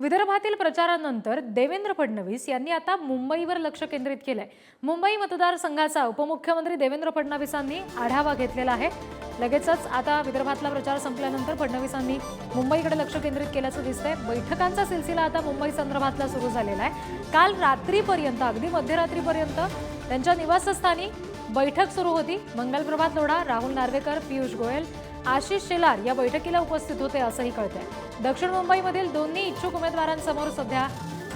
विदर्भातील प्रचारानंतर देवेंद्र फडणवीस यांनी आता मुंबईवर लक्ष केंद्रित केलं आहे मुंबई मतदारसंघाचा उपमुख्यमंत्री देवेंद्र फडणवीसांनी आढावा घेतलेला आहे. लगेचच आता विदर्भातला प्रचार संपल्यानंतर फडणवीसांनी मुंबईकडे लक्ष केंद्रित केल्याचं दिसतंय. बैठकांचा सिलसिला आता मुंबई संदर्भातला सुरू झालेला आहे. काल रात्रीपर्यंत अगदी मध्यरात्रीपर्यंत त्यांच्या निवासस्थानी बैठक सुरू होती. मंगलप्रभात लोढा राहुल नार्वेकर पियुष गोयल आशिष शेलार या बैठकीला उपस्थित होते असंही कळतंय. दक्षिण मुंबईमधील दोन्ही इच्छुक उमेदवारांसमोर सध्या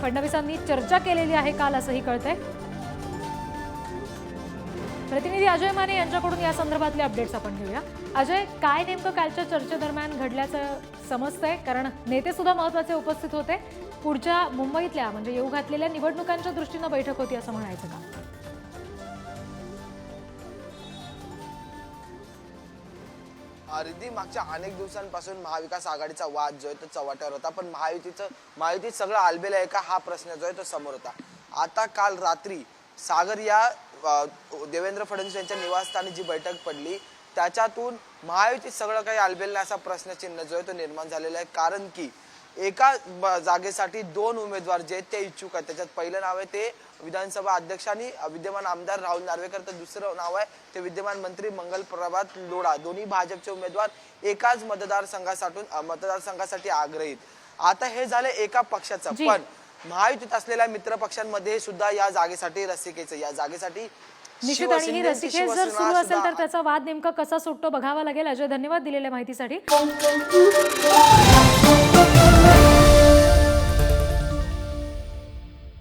फडणवीसांनी चर्चा केलेली आहे काल असंही कळतंय. प्रतिनिधी अजय माने यांच्याकडून या संदर्भातले अपडेट्स आपण घेऊया. अजय काय नेमकं कालच्या चर्चेदरम्यान घडल्याचं समजतंय? कारण नेते सुद्धा महत्त्वाचे उपस्थित होते. पुढच्या मुंबईतल्या म्हणजे येऊ घातलेल्या निवडणुकांच्या दृष्टीनं बैठक होती असं म्हणायचं का? रिद्धी मागच्या अनेक दिवसांपासून महाविकास आघाडीचा वाद जो आहे तो चव्हाट्यावर होता पण महायुतीचं महायुतीत सगळं आलबेलं आहे का हा प्रश्न जो आहे तो समोर होता. आता काल रात्री सागर या देवेंद्र फडणवीस यांच्या निवासस्थानी जी बैठक पडली त्याच्यातून महायुतीत सगळं काही आलबेल नाही असा प्रश्नचिन्ह जो आहे तो निर्माण झालेला आहे. कारण की एका जागेसाठी दोन उमेदवार जे आहेत ते इच्छुक आहेत. त्याच्यात पहिलं नाव आहे ते विधानसभा अध्यक्ष आणि विद्यमान आमदार राहुल नार्वेकर. तर दुसरं नाव आहे ते विद्यमान मंत्री मंगल प्रभात लोढा. दोन्ही भाजपचे उमेदवार एकाच मतदारसंघासाठी मतदारसंघासाठी आग्रहीत आता हे झाले एका पक्षाचं. पण महायुतीत असलेल्या मित्र पक्षांमध्ये सुद्धा या जागेसाठी रसिकेचं या जागेसाठी निश्चित आणि ही रसिकेश जर सुरू असेल तर त्याचा वाद नेमका कसा सुटतो बघावा लागेल. अजय धन्यवाद दिलेल्या माहितीसाठी.